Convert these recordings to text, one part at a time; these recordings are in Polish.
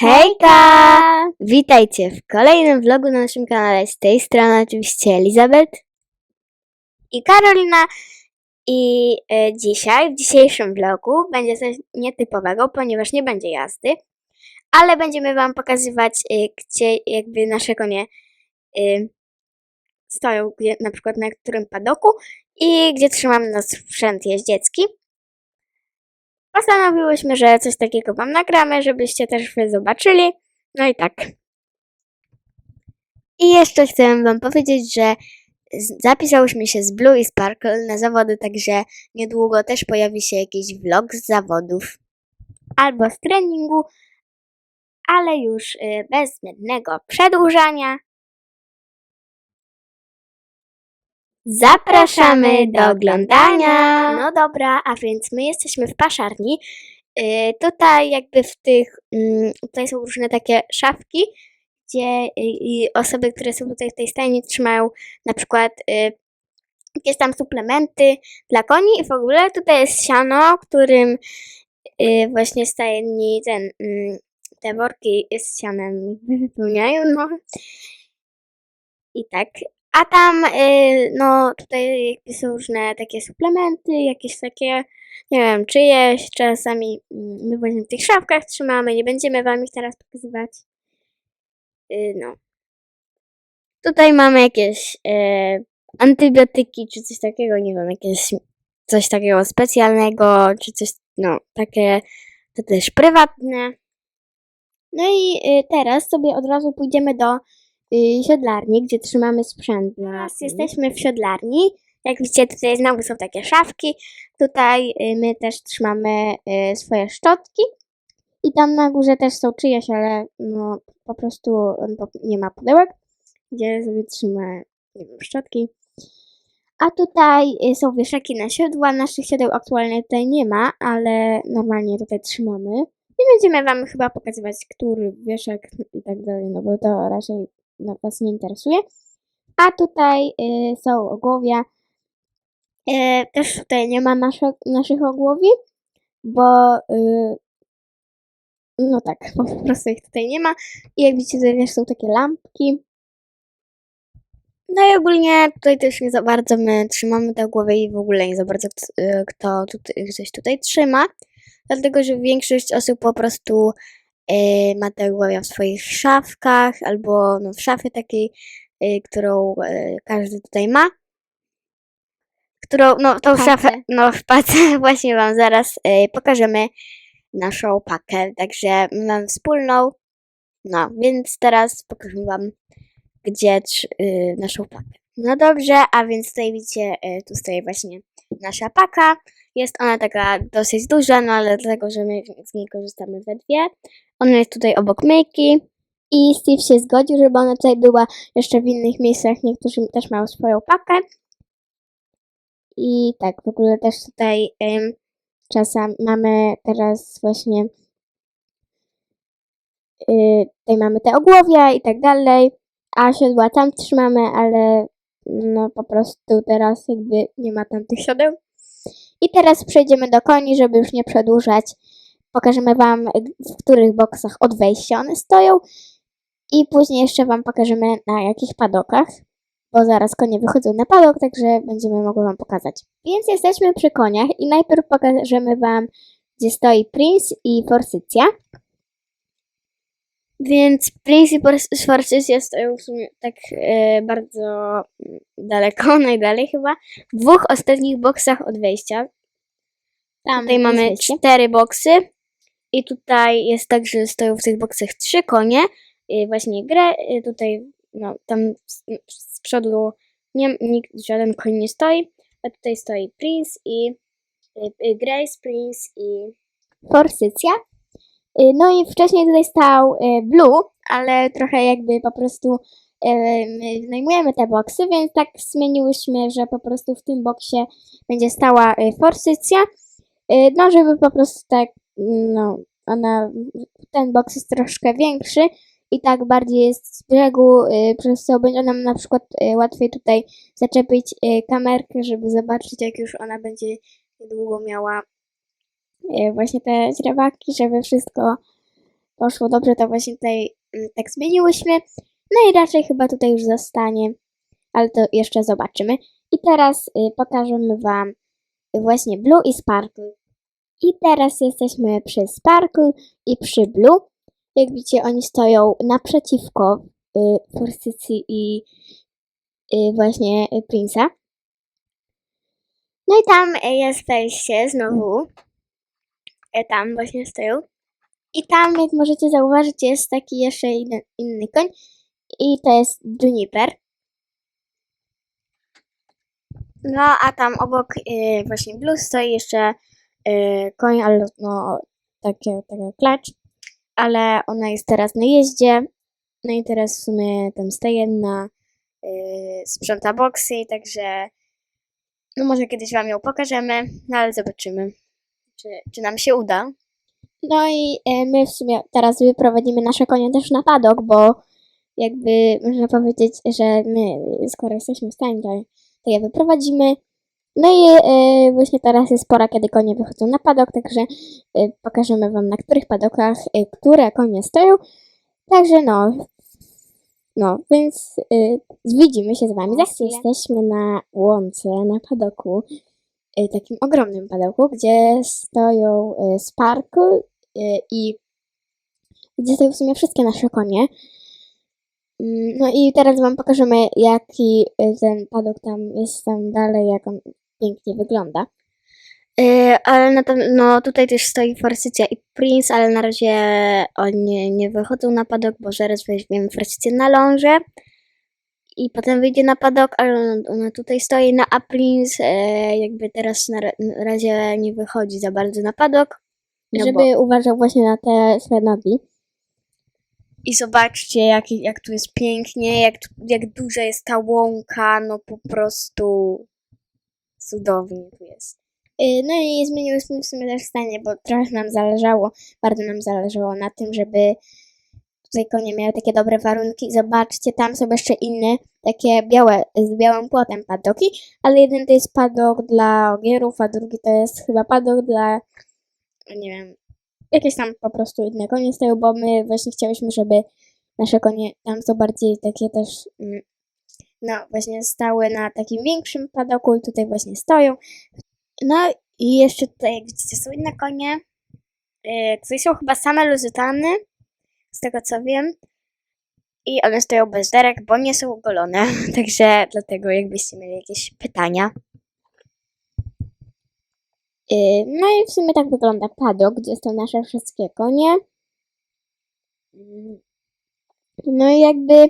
Hejka! Witajcie w kolejnym vlogu na naszym kanale. Z tej strony oczywiście Elizabeth i Karolina. I e, dzisiaj, w dzisiejszym vlogu będzie coś nietypowego, ponieważ nie będzie jazdy, ale będziemy Wam pokazywać, e, gdzie jakby nasze konie e, stoją, gdzie, na przykład na którym padoku i gdzie trzymamy nasz sprzęt jeździecki. Postanowiłyśmy, że coś takiego Wam nagramy, żebyście też Wy zobaczyli. No i tak. I jeszcze chcę Wam powiedzieć, że zapisałyśmy się z Blue i Sparkle na zawody, także niedługo też pojawi się jakiś vlog z zawodów. Albo z treningu, ale już y, bez zbędnego przedłużania. Zapraszamy do oglądania. No dobra, a więc my jesteśmy w paszarni. Yy, tutaj jakby w tych, mm, tutaj są różne takie szafki, gdzie y, y, osoby, które są tutaj w tej stajni trzymają na przykład y, jakieś tam suplementy dla koni i w ogóle tutaj jest siano, którym y, właśnie stajni ten, mm, te worki z sianem wypełniają, no. I tak. A tam, y, no tutaj są różne takie suplementy, jakieś takie, nie wiem, czyjeś, czasami mm, my właśnie w tych szafkach trzymamy, nie będziemy wam ich teraz pokazywać. Y, no. Tutaj mamy jakieś e, antybiotyki, czy coś takiego, nie wiem, jakieś coś takiego specjalnego, czy coś, no, takie, to też prywatne. No i y, teraz sobie od razu pójdziemy do siodlarni, gdzie trzymamy sprzęt. Teraz jesteśmy w siodlarni. Jak widzicie, tutaj znowu są takie szafki. Tutaj y, my też trzymamy y, swoje szczotki. I tam na górze też są czyjeś, ale no, po prostu nie ma pudełek, gdzie sobie trzyma nie wiem, szczotki. A tutaj y, są wieszaki na siodła. Naszych siodeł aktualnie tutaj nie ma, ale normalnie tutaj trzymamy. Nie będziemy Wam chyba pokazywać, który wieszak i tak dalej, no bo to raczej no, Was nie interesuje. A tutaj y, są ogłowia. Y, też tutaj nie ma nasze, naszych ogłowi, bo y, no tak, po prostu ich tutaj nie ma. I jak widzicie, tutaj też są takie lampki. No i ogólnie tutaj też nie za bardzo my trzymamy tę głowę i w ogóle nie za bardzo y, kto tutaj, ktoś tutaj trzyma. Dlatego, że większość osób po prostu ma tę głowę w swoich szafkach albo no, w szafie takiej, y, którą y, każdy tutaj ma. Którą, no tą szafę, no w pace właśnie Wam zaraz pokażemy naszą pakę. Także mamy wspólną. No, więc teraz pokażę Wam, gdzie naszą pakę. No dobrze, a więc tutaj widzicie, y, tu stoi właśnie nasza paka. Jest ona taka dosyć duża, no ale dlatego, że my z niej korzystamy we dwie. Ona jest tutaj obok myjki. I Steve się zgodził, żeby ona tutaj była jeszcze w innych miejscach. Niektórzy też mają swoją pakę. I tak, w ogóle też tutaj ym, czasem mamy teraz właśnie y, tutaj mamy te ogłowia i tak dalej, a siodła tam trzymamy, ale no po prostu teraz jakby nie ma tam tych siodeł. I teraz przejdziemy do koni, żeby już nie przedłużać. Pokażemy Wam, w których boksach od wejścia one stoją i później jeszcze Wam pokażemy na jakich padokach, bo zaraz konie wychodzą na padok, także będziemy mogły Wam pokazać. Więc jesteśmy przy koniach i najpierw pokażemy Wam, gdzie stoi Prince i Forsycja. Więc Prince i Forsycja stoją w sumie tak e, bardzo daleko, najdalej chyba, w dwóch ostatnich boksach od wejścia. Tam Tutaj mamy wejście. cztery boksy i tutaj jest tak, że stoją w tych boksach trzy konie. Y, Właśnie grę, y, tutaj no, tam z, z przodu nie, nikt, żaden koń nie stoi, a tutaj stoi Prince i y, y, Grace, Prince i Forsycja. Y, No i wcześniej tutaj stał y, Blue, ale trochę jakby po prostu y, my wynajmujemy te boksy, więc tak zmieniłyśmy, że po prostu w tym boksie będzie stała Forsycja. No, żeby po prostu tak, no, ona, ten boks jest troszkę większy i tak bardziej jest z brzegu, przez co będzie nam na przykład łatwiej tutaj zaczepić kamerkę, żeby zobaczyć, jak już ona będzie niedługo miała właśnie te źrebaki, żeby wszystko poszło dobrze, to właśnie tutaj mm, tak zmieniłyśmy. No i raczej chyba tutaj już zostanie, ale to jeszcze zobaczymy. I teraz y, pokażemy Wam właśnie Blue i Sparkle. I teraz jesteśmy przy Sparkle i przy Blue. Jak widzicie, oni stoją naprzeciwko y, Forsycji i y, właśnie y, Prince'a. No i tam y, jest wejście znowu. Y, Tam właśnie stoją. I tam, jak możecie zauważyć, jest taki jeszcze inny, inny koń. I to jest Juniper. No, a tam obok y, właśnie Blue stoi jeszcze y, koń, ale no, takie, taka klacz. Ale ona jest teraz na jeździe. No i teraz w sumie tam staje na y, sprząta boksy, także no może kiedyś Wam ją pokażemy, no ale zobaczymy, czy, czy nam się uda. No i e, my w sumie teraz wyprowadzimy nasze konie też na padok, bo jakby można powiedzieć, że my, skoro jesteśmy w stanie, to, to je wyprowadzimy. No i e, właśnie teraz jest pora, kiedy konie wychodzą na padok, także e, pokażemy Wam na których padokach, e, które konie stoją. Także no, no, więc e, widzimy się z Wami za chwilę. Jesteśmy na łące, na padoku, takim ogromnym padoku, gdzie stoją e, Sparkle e, i gdzie stoją w sumie wszystkie nasze konie. Mm, No i teraz Wam pokażemy, jaki y, ten padok tam jest tam dalej, jak on pięknie wygląda. ale na no tutaj też stoi Forsycja i Prince, ale na razie oni nie wychodzą na padok, bo zaraz weźmiemy Forsycję na lążę i potem wyjdzie na padok, ale ona, ona tutaj stoi, no a Prince e, jakby teraz na, ra- na razie nie wychodzi za bardzo na padok. No żeby uważał właśnie na te swoje nogi. I zobaczcie, jak, jak tu jest pięknie, jak, tu- jak duża jest ta łąka, no po prostu cudownie tu jest. Y, No i zmieniłyśmy w sumie też zdanie, bo trochę nam zależało, bardzo nam zależało na tym, żeby tutaj konie miały takie dobre warunki. Zobaczcie, tam są jeszcze inne, takie białe, z białym płotem padoki, ale jeden to jest padok dla ogierów, a drugi to jest chyba padok dla, nie wiem, jakieś tam po prostu inne konie stoją, bo my właśnie chciałyśmy, żeby nasze konie tam są bardziej takie też, mm, no właśnie stały na takim większym padoku i tutaj właśnie stoją. No i jeszcze tutaj, jak widzicie, są inne konie. Yy, Tutaj są chyba same luzytany, z tego co wiem. I one stoją bez derek, bo nie są ogolone. Także dlatego jakbyście mieli jakieś pytania. Yy, No i w sumie tak wygląda padok, gdzie są nasze wszystkie konie. Mm. No i jakby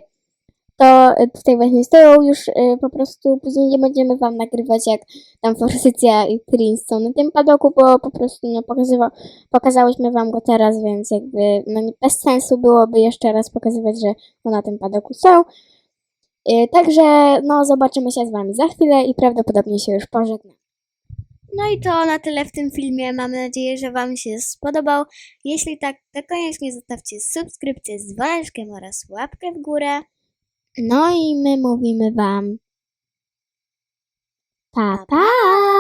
to y, tutaj właśnie stoją już y, po prostu później nie będziemy wam nagrywać jak tam Forsycja i Prince są na tym padoku, bo po prostu no pokazywa, pokazałyśmy wam go teraz, więc jakby no bez sensu byłoby jeszcze raz pokazywać, że no na tym padoku są. Y, Także no zobaczymy się z wami za chwilę i prawdopodobnie się już pożegnam. No i to na tyle w tym filmie. Mam nadzieję, że Wam się spodobał. Jeśli tak, to koniecznie zostawcie subskrypcję z dzwoneczkiem oraz łapkę w górę. No i my mówimy Wam pa pa!